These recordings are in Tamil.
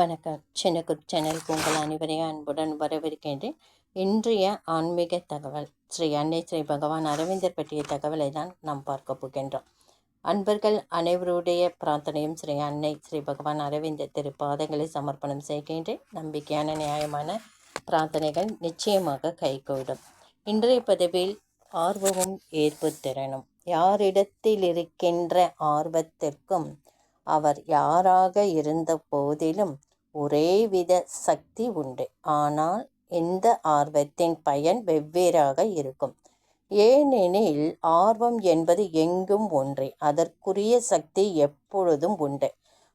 வணக்கம். சின்னக்குட் சேனலுக்கு உங்கள் அனைவரையும் அன்புடன் வரவிருக்கின்றேன் இன்றைய ஆன்மீக தகவல். ஸ்ரீ அன்னை ஸ்ரீ பகவான் அரவிந்தர் பற்றிய தகவலை தான் நாம் பார்க்க போகின்றோம். அன்பர்கள் அனைவருடைய பிரார்த்தனையும் ஸ்ரீ அன்னை ஸ்ரீ பகவான் அரவிந்தர் திருப்பாதங்களை சமர்ப்பணம் செய்கின்றேன். நம்பிக்கையான நியாயமான பிரார்த்தனைகள் நிச்சயமாக கைகூடும். இன்றைய பதிவில் ஆர்வமும் ஏற்பு திறனும். யாரிடத்தில் இருக்கின்ற ஆர்வத்திற்கும் அவர் யாராக இருந்த போதிலும் ஒரேவித சக்தி உண்டு. ஆனால் இந்த ஆர்வத்தின் பயன் வெவ்வேறாக இருக்கும். ஏனெனில் ஆர்வம் என்பது எங்கும் ஒன்றே. அதற்குரிய சக்தி எப்பொழுதும் உண்டு.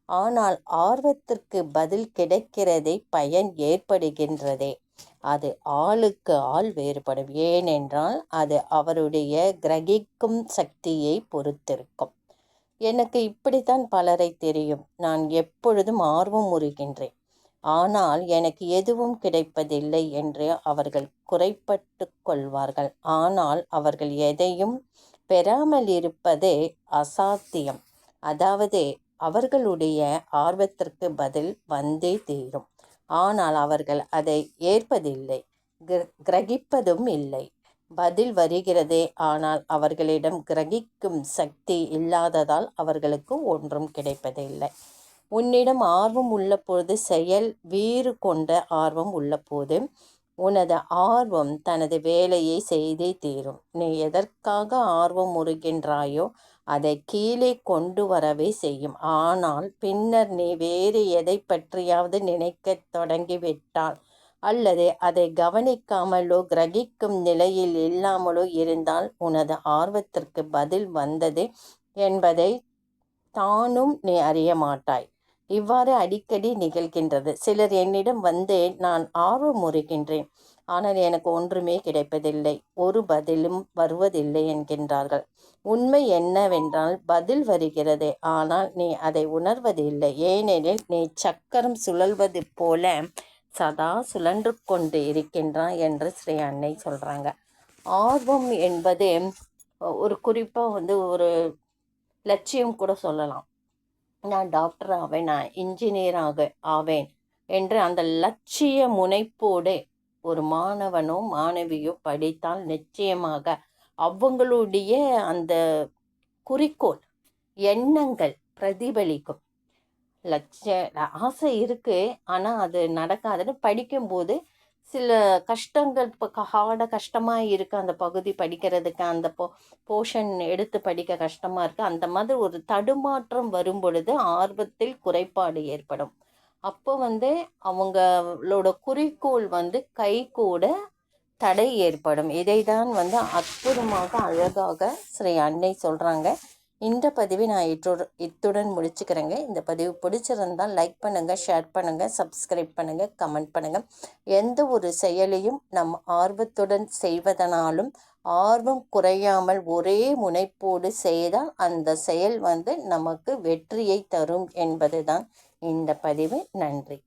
ஆனால் ஆர்வத்திற்கு பதில் கிடைக்கிறதே பயன் ஏற்படுகின்றதே. அது ஆளுக்கு ஆள் வேறுபடும். ஏனென்றால் அது அவருடைய கிரகிக்கும் சக்தியை பொறுத்திருக்கும். எனக்கு இப்படித்தான் பலரை தெரியும். நான் எப்பொழுதும் ஆர்வம் முறுகின்றேன் ஆனால் எனக்கு எதுவும் கிடைப்பதில்லை என்று அவர்கள் குறைப்பட்டு கொள்வார்கள். ஆனால் அவர்கள் எதையும் பெறாமல் இருப்பதே அசாத்தியம். அதாவது அவர்களுடைய ஆர்வத்திற்கு பதில் வந்தே தீரும். ஆனால் அவர்கள் அதை ஏற்பதில்லை. கிரகிப்பதும் இல்லை. பதில் வருகிறதே. ஆனால் அவர்களிடம் கிரகிக்கும் சக்தி இல்லாததால் அவர்களுக்கு ஒன்றும் கிடைப்பதில்லை. உன்னிடம் ஆர்வம் உள்ள பொழுது செயல் வீறு கொண்ட ஆர்வம் உள்ள போது உனது ஆர்வம் தனது வேலையை செய்தே தீரும். நீ எதற்காக ஆர்வம் முறுகின்றாயோ அதை கீழே கொண்டு வரவே செய்யும். ஆனால் பின்னர் நீ வேறு எதை பற்றியாவது நினைக்கத் தொடங்கிவிட்டால் அல்லது அதை கவனிக்காமலோ கிரகிக்கும் நிலையில் இல்லாமலோ இருந்தால் உனது ஆர்வத்திற்கு பதில் வந்தது என்பதை தானும் நீ அறிய மாட்டாய். இவ்வாறு அடிக்கடி நிகழ்கின்றது. சிலர் என்னிடம் வந்து நான் ஆர்வம் முறுகின்றேன். ஆனால் எனக்கு ஒன்றுமே கிடைப்பதில்லை. ஒரு பதிலும் வருவதில்லை என்கின்றார்கள். உண்மை என்னவென்றால் பதில் வருகிறது. ஆனால் நீ அதை உணர்வதில்லை. ஏனெனில் நீ சக்கரம் சுழல்வது போல சதா சுழன்று கொண்டு இருக்கின்றான் என்று ஸ்ரீ அன்னை சொல்கிறாங்க ஆர்வம் என்பது ஒரு குறிப்பாக வந்து ஒரு லட்சியம் கூட சொல்லலாம். நான் டாக்டர் ஆவேன் நான் இன்ஜினியராக ஆவேன் என்று அந்த லட்சிய முனைப்போடு ஒரு மாணவனோ மாணவியோ படித்தால் நிச்சயமாக அவங்களுடைய அந்த குறிக்கோள் எண்ணங்கள் பிரதிபலிக்கும். லட்ச ஆசை இருக்குது ஆனால் அது நடக்காதுன்னு படிக்கும்போது சில கஷ்டங்கள் இப்போ ஹார்டாக கஷ்டமாக இருக்குது அந்த பகுதி படிக்கிறதுக்கு அந்த போ போர்ஷன் எடுத்து படிக்க கஷ்டமாக இருக்குது அந்த மாதிரி ஒரு தடுமாற்றம் வரும் பொழுது ஆர்வத்தில் குறைபாடு ஏற்படும். அப்போ வந்து அவங்களோட குறிக்கோள் வந்து கை கூட தடை ஏற்படும். இதை தான் வந்து அற்புதமாக அழகாக ஸ்ரீ அன்னை சொல்கிறாங்க இந்த பதிவை நான் இத்தோடு இத்துடன் முடிச்சுக்கிறேங்க. இந்த பதிவு பிடிச்சிருந்தால் லைக் பண்ணுங்கள் ஷேர் பண்ணுங்கள் சப்ஸ்கிரைப் பண்ணுங்கள் கமெண்ட் பண்ணுங்கள் எந்த ஒரு செயலையும் நம் ஆர்வத்துடன் செய்வதனாலும் ஆர்வம் குறையாமல் ஒரே முனைப்போடு செய்தால் அந்த செயல் வந்து நமக்கு வெற்றியை தரும் என்பது தான் இந்த பதிவு நன்றி.